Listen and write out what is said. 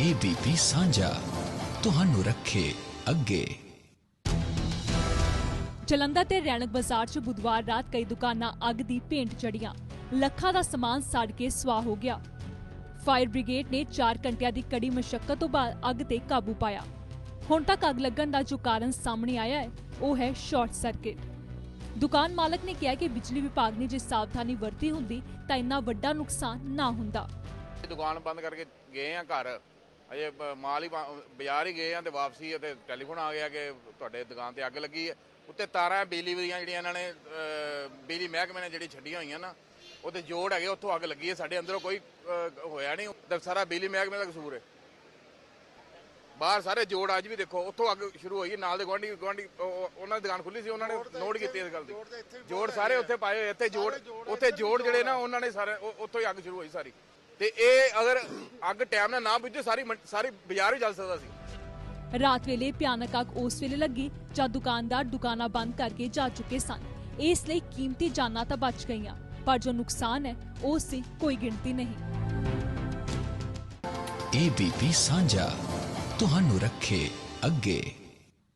ABP ਸਾਂਝਾ ਤੁਹਾਨੂੰ ਰੱਖੇ ਅੱਗੇ। ਜਲੰਧਰ ਤੇ ਰੈਣਕ ਬਾਜ਼ਾਰ 'ਚ ਬੁੱਧਵਾਰ ਰਾਤ ਕਈ ਦੁਕਾਨਾਂ ਅੱਗ ਦੀ ਭੇਂਟ ਚੜੀਆਂ ਲੱਖਾਂ ਦਾ ਸਮਾਨ ਸੜ ਕੇ ਸਵਾਹ ਹੋ ਗਿਆ। ਫਾਇਰ ਬ੍ਰਿਗੇਡ ਨੇ 4 ਘੰਟਿਆਂ ਦੀ ਕੜੀ ਮਸ਼ੱਕਤ ਤੋਂ ਬਾਅਦ ਅੱਗ ਤੇ ਕਾਬੂ ਪਾਇਆ। ਹੁਣ ਤੱਕ ਅੱਗ ਲੱਗਣ ਦਾ ਜੋ ਕਾਰਨ ਸਾਹਮਣੇ ਆਇਆ ਹੈ ਉਹ ਹੈ ਸ਼ਾਰਟ ਸਰਕਟ। ਦੁਕਾਨ ਮਾਲਕ ਨੇ ਕਿਹਾ ਕਿ ਬਿਜਲੀ ਵਿਭਾਗ ਨੇ ਜੇ ਸਾਵਧਾਨੀ ਵਰਤੀ ਹੁੰਦੀ ਤਾਂ ਇੰਨਾ ਵੱਡਾ ਨੁਕਸਾਨ ਨਾ ਹੁੰਦਾ। ਦੁਕਾਨ ਬੰਦ ਕਰਕੇ ਗਏ ਆ ਘਰ। ਅਜੇ ਮਾਲ ਹੀ ਬਾਜ਼ਾਰ ਹੀ ਗਏ ਆ ਤੇ ਵਾਪਸੀ ਤੇ ਟੈਲੀਫੋਨ ਆ ਗਿਆ ਕਿ ਤੁਹਾਡੇ ਦੁਕਾਨ ਤੇ ਅੱਗ ਲੱਗੀ ਹੈ। ਉੱਤੇ ਤਾਰਾਂ ਬਿਜਲੀ ਦੀਆਂ ਜਿਹੜੀਆਂ ਇਹਨਾਂ ਨੇ ਬਿਜਲੀ ਮਹਿਕਮੇ ਨੇ ਜਿਹੜੀ ਛੱਡੀਆਂ ਹੋਈਆਂ ਨਾ ਉਹਦੇ ਜੋੜ ਹੈਗੇ ਉੱਥੋਂ ਅੱਗ ਲੱਗੀ ਹੈ। ਸਾਡੇ ਅੰਦਰੋਂ ਕੋਈ ਹੋਇਆ ਨਹੀਂ। ਤੇ ਸਾਰਾ ਬਿਜਲੀ ਮਹਿਕਮੇ ਦਾ ਕਸੂਰ ਹੈ। ਬਾਹਰ ਸਾਰੇ ਜੋੜ ਅੱਜ ਵੀ ਦੇਖੋ ਉੱਥੋਂ ਅੱਗ ਸ਼ੁਰੂ ਹੋਈ ਹੈ। ਨਾਲ ਦੇ ਗੁਆਂਢੀ ਉਹ- ਉਹਨਾਂ ਦੀ ਦੁਕਾਨ ਖੁੱਲੀ ਸੀ ਉਹਨਾਂ ਨੇ ਨੋਟ ਕੀਤੀ ਇਸ ਗੱਲ ਦੀ। ਜੋੜ ਸਾਰੇ ਉੱਥੇ ਪਾਏ ਹੋਏ ਇੱਥੇ ਜੋੜ ਉੱਥੇ ਜੋੜ ਜਿਹੜੇ ਨਾ ਉਹਨਾਂ ਨੇ ਸਾਰੇ ਉੱਥੋਂ ਹੀ ਅੱਗ ਸ਼ੁਰੂ ਹੋਈ ਸਾਰੀ। ਤੇ ਇਹ ਅਗਰ ਅੱਗ ਟਾਈਮ ਨਾਲ ਨਾ ਬੁੱਝੇ ਸਾਰੀ ਮੰਡ- ਸਾਰੀ ਬਾਜ਼ਾਰ ਹੀ ਜਲ ਸਕਦਾ ਸੀ। ਰਾਤ ਵੇਲੇ ਭਿਆਨਕ ਅੱਗ ਉਸ ਵੇਲੇ ਲੱਗੀ ਜਦ ਦੁਕਾਨਦਾਰ ਦੁਕਾਨਾਂ ਬੰਦ ਕਰਕੇ ਜਾ ਚੁੱਕੇ ਸਨ। ਇਸ ਲਈ ਕੀਮਤੀ ਜਾਨਾਂ ਤਾਂ ਬਚ ਗਈਆਂ ਪਰ ਜੋ ਨੁਕਸਾਨ ਹੈ ਉਸ ਦੀ ਕੋਈ ਗਿਣਤੀ ਨਹੀਂ। ਏਬੀਪੀ ਸਾਂਝਾ ਤੁਹਾਨੂੰ ਰੱਖੇ ਅੱਗੇ।